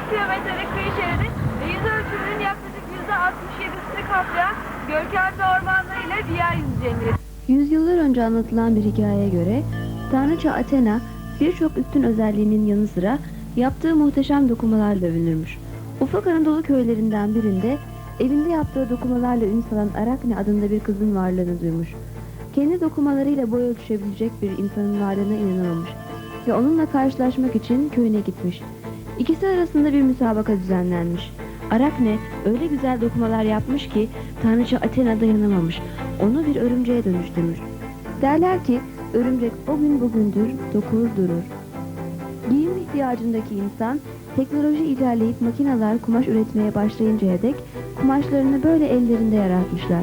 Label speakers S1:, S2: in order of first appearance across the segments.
S1: 1124 kilometrelik kıyı şeridi yüz ölçümünün yaklaşık %67'sini kaplayan görkemli ormanları ile bir yeryüzü cemiyeti.
S2: Yüzyıllar önce anlatılan bir hikayeye göre Tanrıça Athena birçok üstün özelliğinin yanı sıra yaptığı muhteşem dokumalarla övünürmüş. Ufak Anadolu köylerinden birinde evinde yaptığı dokumalarla ün salan Arakne adında bir kızın varlığını duymuş. Kendi dokumalarıyla boy ölçüşebilecek bir insanın varlığına inanamamış ve onunla karşılaşmak için köyüne gitmiş. İkisi arasında bir müsabaka düzenlenmiş. Arakne öyle güzel dokumalar yapmış ki Tanrıça Athena dayanamamış. Onu bir örümceğe dönüştürmüş. Derler ki örümcek o gün bugündür dokur durur. Giyim ihtiyacındaki insan teknoloji ilerleyip makineler kumaş üretmeye başlayıncaya dek kumaşlarını böyle ellerinde yaratmışlar.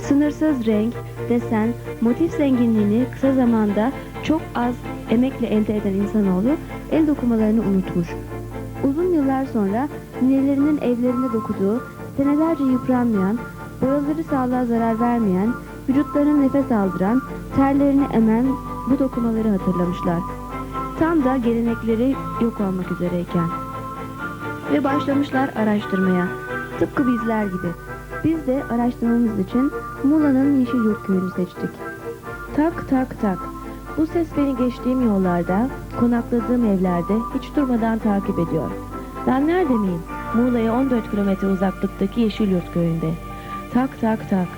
S2: Sınırsız renk, desen, motif zenginliğini kısa zamanda çok az emekle elde eden insanoğlu el dokumalarını unutmuş. Uzun yıllar sonra ninelerinin evlerinde dokuduğu, senelerce yıpranmayan, boyaları sağlığa zarar vermeyen, vücutlarına nefes aldıran, terlerini emen bu dokumaları hatırlamışlar. Tam da gelenekleri yok olmak üzereyken. Ve başlamışlar araştırmaya. Tıpkı bizler gibi. Biz de araştırmamız için Muğla'nın Yeşilyurt köyünü seçtik. Tak tak tak. Bu ses beni geçtiğim yollarda, konakladığım evlerde hiç durmadan takip ediyor. Ben nerede miyim? Muğla'ya 14 kilometre uzaklıktaki Yeşilyurt köyünde. Tak tak tak.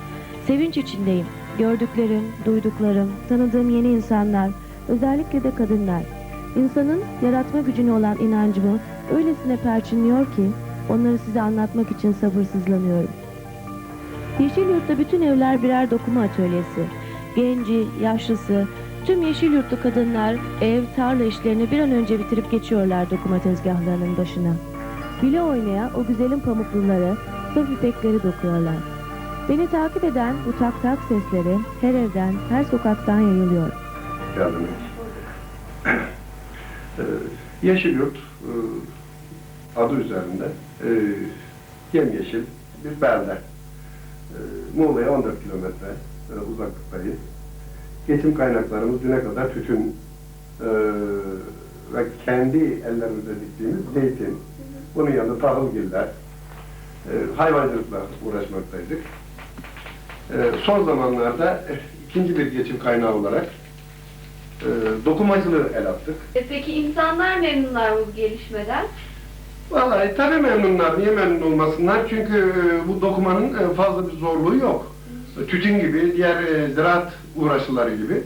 S2: Sevinç içindeyim. Gördüklerim, duyduklarım, tanıdığım yeni insanlar, özellikle de kadınlar. İnsanın yaratma gücüne olan inancımı öylesine perçinliyor ki onları size anlatmak için sabırsızlanıyorum. Yeşilyurt'ta bütün evler birer dokuma atölyesi. Genci, yaşlısı, tüm Yeşilyurtlu kadınlar ev, tarla işlerini bir an önce bitirip geçiyorlar dokuma tezgahlarının başına. Güle oynaya o güzelim pamukluları, saf ipekleri dokuyorlar. Beni takip eden bu tak tak sesleri her evden, her sokaktan yayılıyor.
S3: geldiniz. Ee, Yeşilyurt e, adı üzerinde e, yemyeşil bir belde. E, Muğla'ya 14 kilometre e, uzaklıktayız. Geçim kaynaklarımız düne kadar tütün e, ve kendi ellerimizle diktiğimiz zeytin, bunun yanında tahılgiller, e, hayvancılıkla uğraşmaktaydık. E, son zamanlarda e, ikinci bir geçim kaynağı olarak e, dokumacılığı el attık.
S1: E, peki insanlar memnunlar bu gelişmeden?
S3: Vallahi tabii memnunlar. Niye memnun olmasınlar? Çünkü e, bu dokumanın e, fazla bir zorluğu yok. Tütün gibi, diğer e, ziraat uğraşıları gibi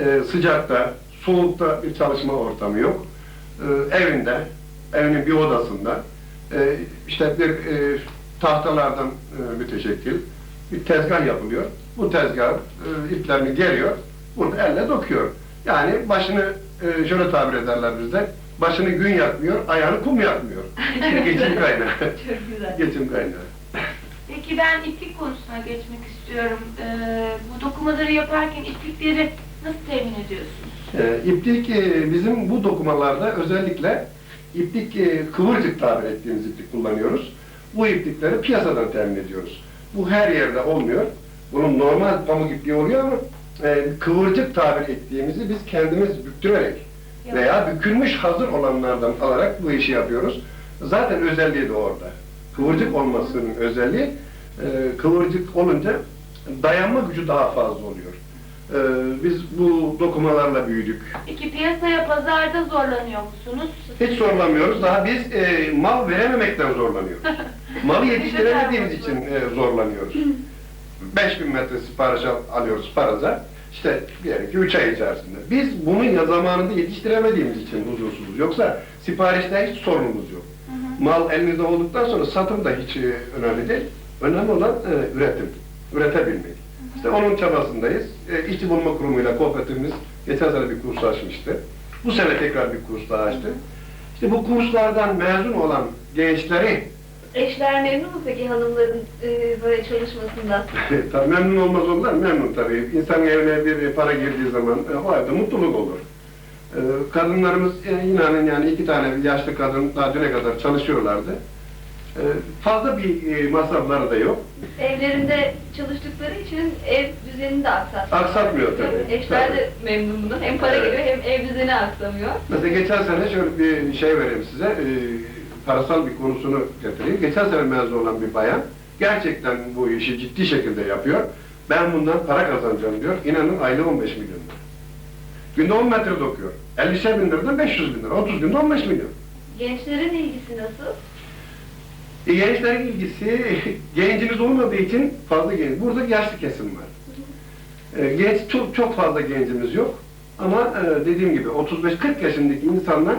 S3: e, sıcakta, soğukta bir çalışma ortamı yok. E, evinde, evinin bir odasında e, işte bir e, tahtalardan e, müteşekkil bir tezgah yapılıyor. Bu tezgah e, iplerini geriyor, burada elle dokuyor. Yani başını e, şöyle tabir ederler bizde, başını gün yakmıyor, ayağını kum yakmıyor. Geçim kaynağı.
S1: Çok güzel.
S3: Geçim kaynağı.
S4: Peki ben iplik konusuna geçmek istiyorum. Ee, bu dokumaları yaparken iplikleri nasıl temin ediyorsunuz?
S3: Ee, iplik e, bizim bu dokumalarda özellikle iplik e, kıvırcık tabir ettiğimiz iplik kullanıyoruz. Bu iplikleri piyasadan temin ediyoruz. Bu her yerde olmuyor. Bunun normal pamuk ipliği oluyor ama e, kıvırcık tabir ettiğimizi biz kendimiz büktürerek veya bükülmüş hazır olanlardan alarak bu işi yapıyoruz. Zaten özelliği de orada. Kıvırcık olmasının özelliği e, kıvırcık olunca dayanma gücü daha fazla oluyor. E, biz bu dokumalarla büyüdük.
S4: Peki piyasaya, pazarda zorlanıyor musunuz?
S3: Hiç zorlanmıyoruz. Daha biz e, mal verememekten zorlanıyoruz. Malı yetiştiremediğimiz için e, zorlanıyoruz. 5000 metre sipariş al- alıyoruz paraza. İşte diyelim ki 3 ay içerisinde. Biz bunun ya zamanında yetiştiremediğimiz için huzursuzuz. Yoksa siparişte hiç sorunumuz yok. Mal elinizde olduktan sonra satım da hiç e, önemli değil. Önemli olan e, üretim. Üretebilmek. İşte onun çabasındayız. E, İşçi Bulma Kurumu'yla kooperatifimiz geçen sene bir kurs açmıştı. Bu sene tekrar bir kurs daha açtı. İşte bu kurslardan mezun olan gençleri
S1: Eşler memnun mu peki hanımların e, böyle çalışmasından?
S3: tabii memnun olmaz olurlar, memnun tabii. İnsanın evine bir para girdiği zaman e, o evde mutluluk olur. E, kadınlarımız e, inanın yani iki tane yaşlı kadın daha düne kadar çalışıyorlardı. E, fazla bir e, masrafları da yok.
S1: Evlerinde çalıştıkları için ev düzenini de aksatmıyor.
S3: Aksatmıyor tabii.
S1: Eşler
S3: Tabii.
S1: de memnun bundan. Hem para
S3: Evet.
S1: geliyor hem ev düzeni aksamıyor.
S3: Mesela geçen sene şöyle bir şey vereyim size, e, parasal bir konusunu getireyim. Geçen sene mezun olan bir bayan, gerçekten bu işi ciddi şekilde yapıyor. Ben bundan para kazanacağım diyor. İnanın aylığı 15 milyon lira. Günde 10 metre dokuyor. 50'şer bin liradan 500 bin lira. 30 günde 15 milyon.
S1: Gençlerin ilgisi nasıl?
S3: E, gençlerin ilgisi, gencimiz olmadığı için fazla genç. Burada yaşlı kesim var. E, genç, çok, çok fazla gencimiz yok. Ama e, dediğim gibi 35-40 yaşındaki insanlar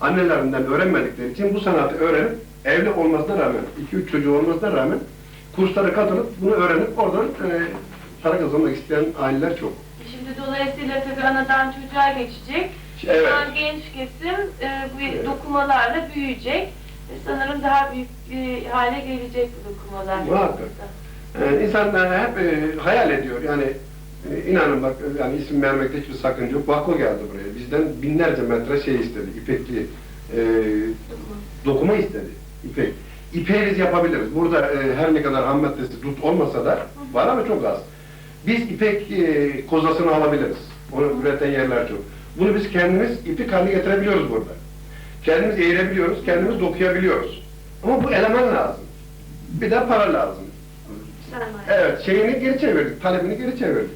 S3: annelerinden öğrenmedikleri için bu sanatı öğrenip evli olmasına rağmen, 2-3 çocuğu olmasına rağmen kurslara katılıp bunu öğrenip oradan e, para kazanmak isteyen aileler çok.
S4: Şimdi dolayısıyla tabii anadan çocuğa geçecek.
S3: Evet.
S4: Şu an genç kesim e, bu dokumalarla büyüyecek. Sanırım daha büyük bir hale gelecek bu dokumalar.
S3: Muhakkak. Ee, insanlar hep e, hayal ediyor. Yani e, inanın bak yani isim vermekte hiçbir sakınca yok. Vakko geldi buraya. Bizden binlerce metre şey istedi. İpekli e, dokuma istedi. İpek. İpeği biz yapabiliriz. Burada e, her ne kadar ham maddesi dut olmasa da var ama çok az. Biz ipek e, kozasını alabiliriz. Onu üreten yerler çok. Bunu biz kendimiz ipek haline getirebiliyoruz burada. Kendimiz eğirebiliyoruz, kendimiz dokuyabiliyoruz. Ama bu eleman lazım. Bir de para lazım. Evet, şeyini geri çevirdik, talebini geri çevirdik.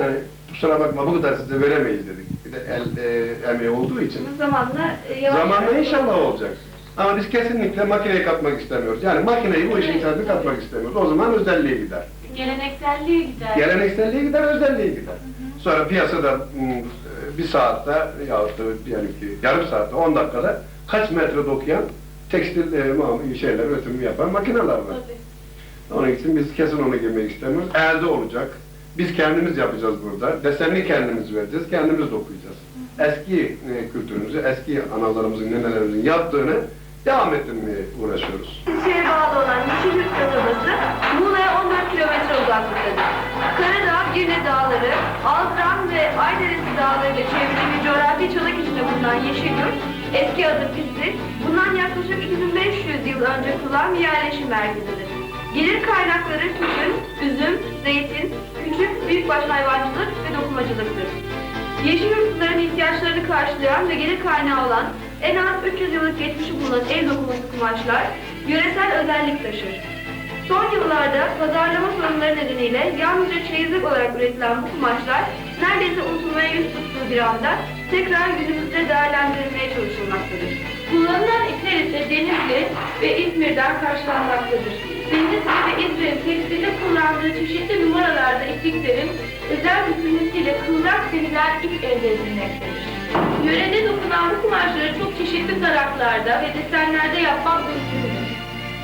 S3: Yani kusura bakma bu kadar size veremeyiz dedik. Bir de el e, emeği olduğu için.
S1: Bu zamanla e, yavaş
S3: Zamanla
S1: yavaş-
S3: inşallah olacak. Ama biz kesinlikle makineye katmak istemiyoruz. Yani makineyi bu işin içerisine katmak istemiyoruz. O zaman özelliğe gider.
S4: Gelenekselliğe gider.
S3: Gelenekselliğe gider, özelliğe gider. Sonra piyasada mm, bir saatte yahut da diyelim ki yarım saatte, 10 dakikada kaç metre dokuyan tekstil e, şeyler, üretimi yapan makineler var.
S4: Tabii.
S3: Onun için biz kesin onu girmek istemiyoruz. Elde olacak. Biz kendimiz yapacağız burada. Desenini kendimiz vereceğiz, kendimiz dokuyacağız. Eski e, kültürümüzü, eski analarımızın, nenelerimizin yaptığını devam ettirmeye uğraşıyoruz.
S1: Şehre bağlı olan Yeşilyurt kasabası Muğla'ya 14 kilometre uzaklıktadır. Karadağ, Girne Dağları, Altıran Ayderesi Dağları'yla çevrili bir coğrafi çalık içinde bulunan Yeşilyurt, eski adı Pisi, bundan yaklaşık 2500 yıl önce kurulan bir yerleşim merkezidir. Gelir kaynakları tütün, üzüm, zeytin, küçük, büyükbaş hayvancılık ve dokumacılıktır. Yeşilyurtluların ihtiyaçlarını karşılayan ve gelir kaynağı olan en az 300 yıllık geçmişi bulunan el dokuması kumaşlar yöresel özellik taşır. Son yıllarda pazarlama sorunları nedeniyle yalnızca çeyizlik olarak üretilen bu kumaşlar neredeyse unutulmaya yüz tuttuğu bir anda tekrar günümüzde değerlendirilmeye çalışılmaktadır.
S4: Kullanılan ipler ise Denizli ve İzmir'den karşılanmaktadır. Denizli ve İzmir'in tekstilde kullandığı çeşitli numaralarda ipliklerin özel bütünlüğüyle kıvrak denilen ip elde edilmektedir. Yörede dokunan bu kumaşları çok çeşitli taraklarda ve desenlerde yapmak mümkündür.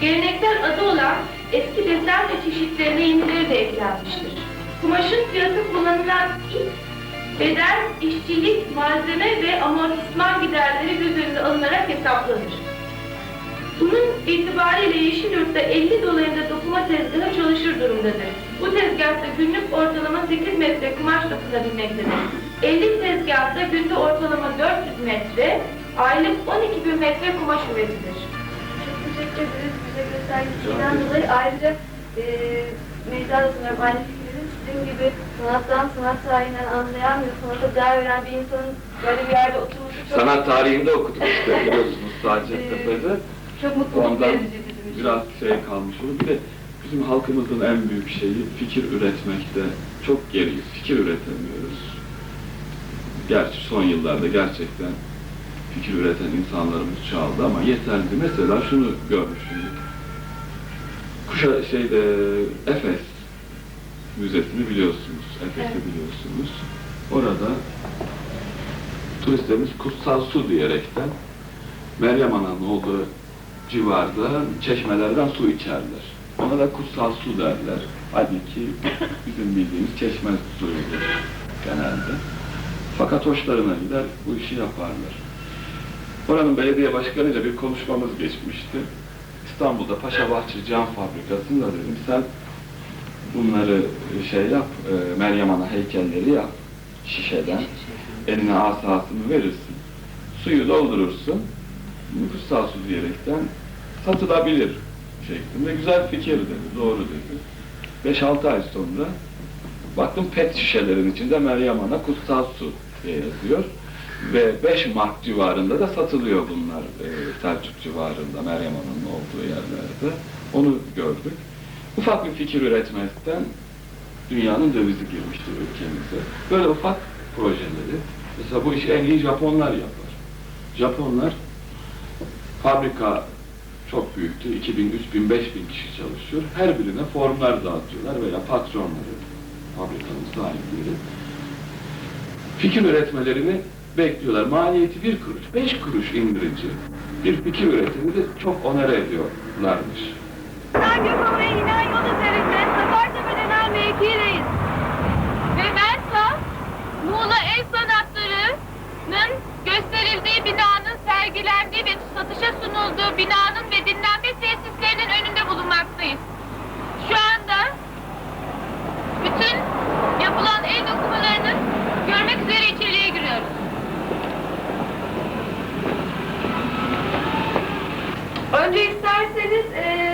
S4: Geleneksel adı olan eski desen ve çeşitlerine yenileri de eklenmiştir. Kumaşın fiyatı kullanılan ip bedel, işçilik, malzeme ve amortisman giderleri göz önüne alınarak hesaplanır. Bunun itibariyle Yeşilyurt'ta 50 dolayında dokuma tezgahı çalışır durumdadır. Bu tezgahta günlük ortalama 8 metre kumaş dokunabilmektedir. 50 tezgahta günde ortalama 400 metre, aylık 12 bin metre kumaş üretilir.
S1: Çok teşekkür ederiz bize gösterdiğinden dolayı. Ayrıca e, Meydan da sanıyorum aynı Sizin gibi sanattan, sanat tarihinden anlayan ve sanata değer veren bir insanın böyle bir yerde oturması çok,
S5: Sanat tarihinde okuduk işte biliyorsunuz Saadettepe'de.
S1: çok mutluluk verici bizim için.
S5: biraz şey kalmış olur. Bir de bizim halkımızın en büyük şeyi fikir üretmekte çok geriyiz. Fikir üretemiyoruz. Gerçi son yıllarda gerçekten fikir üreten insanlarımız çoğaldı ama yeterli. Mesela şunu görmüştüm. Kuşa şeyde Efes Müzesi'ni biliyorsunuz. Efes'i
S4: Evet.
S5: biliyorsunuz. Orada turistlerimiz kutsal su diyerekten Meryem Ana'nın olduğu civarda çeşmelerden su içerler. Ona da kutsal su derler. Halbuki bizim bildiğimiz çeşme suyudur genelde. Fakat hoşlarına gider bu işi yaparlar. Oranın belediye başkanıyla bir konuşmamız geçmişti. İstanbul'da Paşabahçe Cam Fabrikası'nda dedim sen bunları şey yap, e, Meryem Ana heykelleri yap şişeden. Eline asasını verirsin. Suyu doldurursun. Kutsal su diyerekten satılabilir şeklinde. Güzel fikir dedi, doğru dedi. 5-6 ay sonra baktım pet şişelerin içinde Meryem Ana kutsal su diye yazıyor. Ve 5 Mart civarında da satılıyor bunlar e, Selçuk civarında, Meryem Ana'nın olduğu yerlerde. Onu gördük. Ufak bir fikir üretmekten dünyanın dövizi girmiştir ülkemize. Böyle ufak projeleri, mesela bu işi en iyi Japonlar yapar. Japonlar fabrika çok büyüktü. 2000, 3000, 5000 kişi çalışıyor. Her birine formlar dağıtıyorlar veya patronları, fabrikanın sahipleri. Fikir üretmelerini bekliyorlar. Maliyeti bir kuruş, beş kuruş indirici bir fikir üretiminde çok onere ediyorlarmış.
S1: Ben Gökova'ya inen yol üzerinde Sakartepe denen mevkideyiz.
S4: Ve Mensa, Muğla El Sanatları'nın gösterildiği binanın sergilendiği ve satışa sunulduğu binanın ve dinlenme tesislerinin önünde bulunmaktayız. Şu anda bütün yapılan el dokumalarını görmek üzere içeriye giriyoruz.
S1: Önce isterseniz e,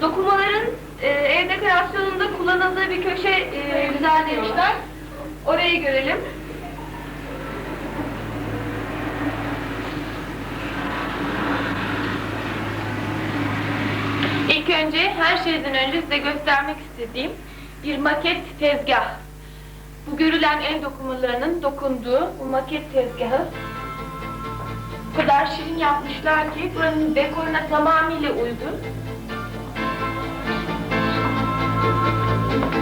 S1: dokumaların e, ev dekorasyonunda kullanıldığı bir köşe e, düzenlemişler. Orayı görelim.
S4: İlk önce her şeyden önce size göstermek istediğim bir maket tezgah. Bu görülen el dokumalarının dokunduğu bu maket tezgahı o kadar şirin yapmışlar ki buranın dekoruna tamamıyla uygun. Şu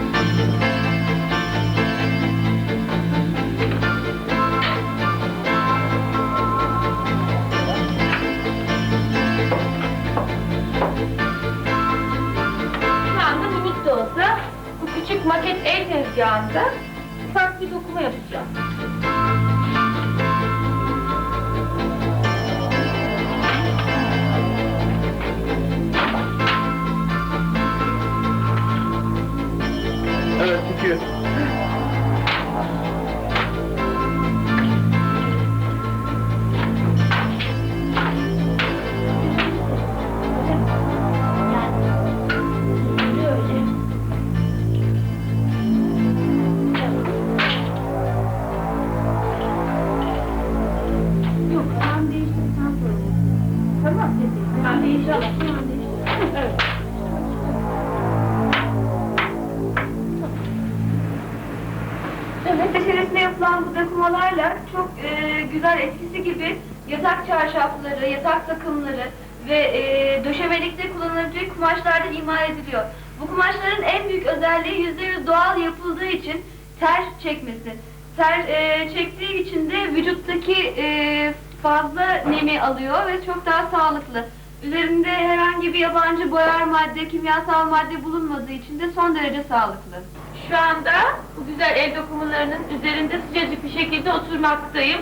S1: kumaşlardan imal ediliyor. Bu kumaşların en büyük özelliği yüzde yüz doğal yapıldığı için ter çekmesi. Ter e, çektiği için de vücuttaki e, fazla nemi alıyor ve çok daha sağlıklı. Üzerinde herhangi bir yabancı boyar madde, kimyasal madde bulunmadığı için de son derece sağlıklı.
S4: Şu anda bu güzel el dokumalarının üzerinde sıcacık bir şekilde oturmaktayım.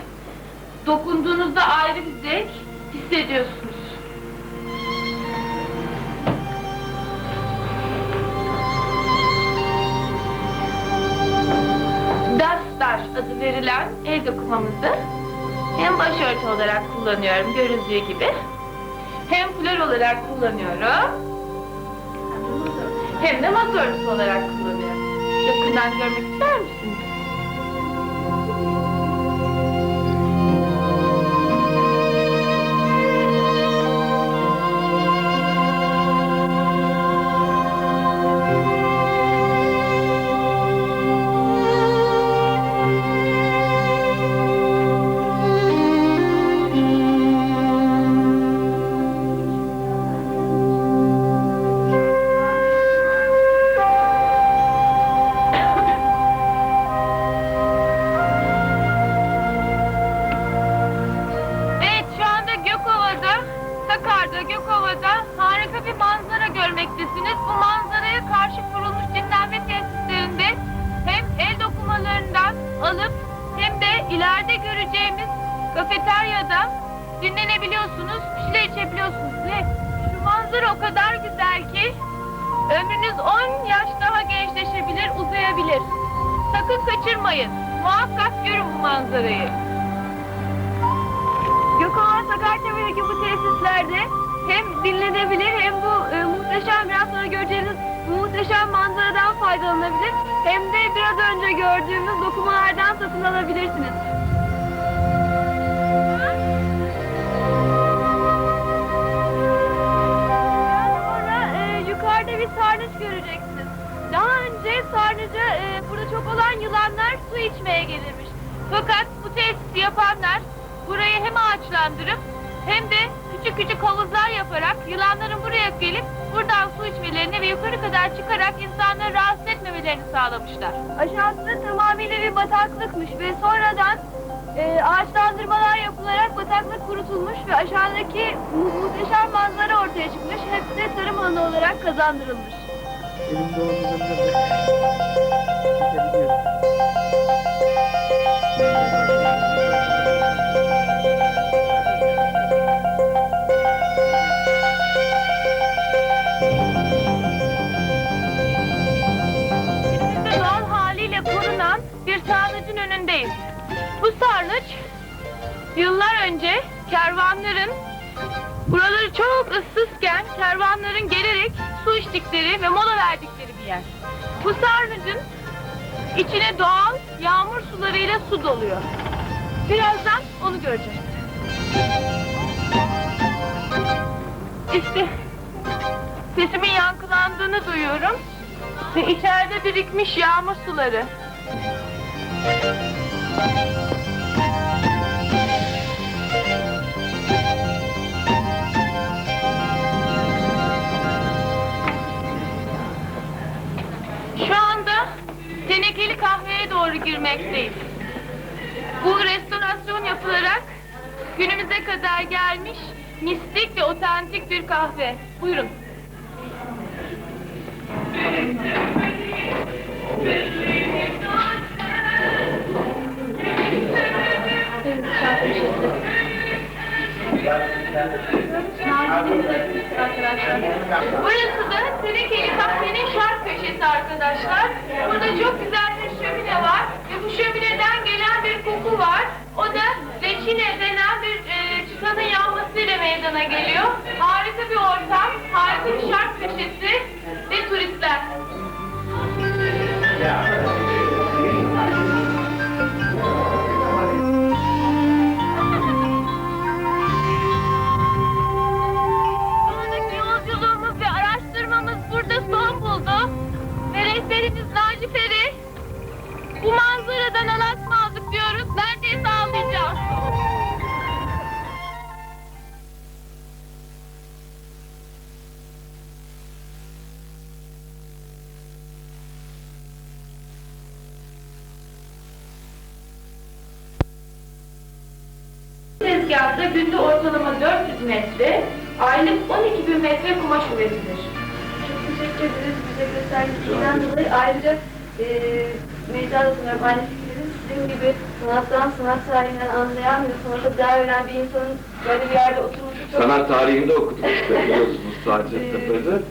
S4: Dokunduğunuzda ayrı bir zevk hissediyorsunuz. Dastar adı verilen el dokumamızı hem başörtü olarak kullanıyorum görüldüğü gibi hem flör olarak kullanıyorum hem de masa örtüsü olarak kullanıyorum. Yakından görmek ister misiniz? Görmektesiniz. Bu manzaraya karşı kurulmuş dinlenme tesislerinde hem el dokumalarından alıp hem de ileride göreceğimiz kafeteryada dinlenebiliyorsunuz, bir şeyler içebiliyorsunuz. Ve şu manzara o kadar güzel ki ömrünüz 10 yaş daha gençleşebilir, uzayabilir. Sakın kaçırmayın. Muhakkak görün bu manzarayı.
S1: Gökova Sakartepe'deki bu tesislerde
S4: hem dinlenebilir hem bu e, muhteşem biraz sonra göreceğiniz muhteşem manzaradan faydalanabilir. Hem de biraz önce gördüğümüz dokumalardan satın alabilirsiniz. Sonra e, yukarıda bir sarnıç göreceksiniz. Daha önce sarnıca e, burada çok olan yılanlar su içmeye gelirmiş. Fakat bu tesisi yapanlar burayı hem ağaçlandırıp hem de küçük küçük havuzlar yaparak yılanların buraya gelip buradan su içmelerini ve yukarı kadar çıkarak insanları rahatsız etmemelerini sağlamışlar. Aşağısı tamamıyla bir bataklıkmış ve sonradan e, ağaçlandırmalar yapılarak bataklık kurutulmuş ve aşağıdaki mu- muhteşem manzara ortaya çıkmış. Hepsi de tarım alanı olarak kazandırılmış. Günümüzde yıllar önce kervanların buraları çok ıssızken kervanların gelerek su içtikleri ve mola verdikleri bir yer. Bu sarnıcın içine doğal yağmur sularıyla su doluyor. Birazdan onu göreceğiz. İşte sesimin yankılandığını duyuyorum. Ve içeride birikmiş yağmur suları. Tenekeli kahveye doğru girmekteyiz. Bu restorasyon yapılarak günümüze kadar gelmiş mistik ve otantik bir kahve. Buyurun.
S1: Bize gösterdiğinden dolayı. Ayrıca e, mecra sunuyorum. Aynı fikirleri sizin gibi sanattan, sanat tarihinden anlayan ve sanata değer veren bir insanın böyle bir yerde oturması çok...
S5: Sanat tarihinde okuduk işte biliyorsunuz sadece Tepe'de.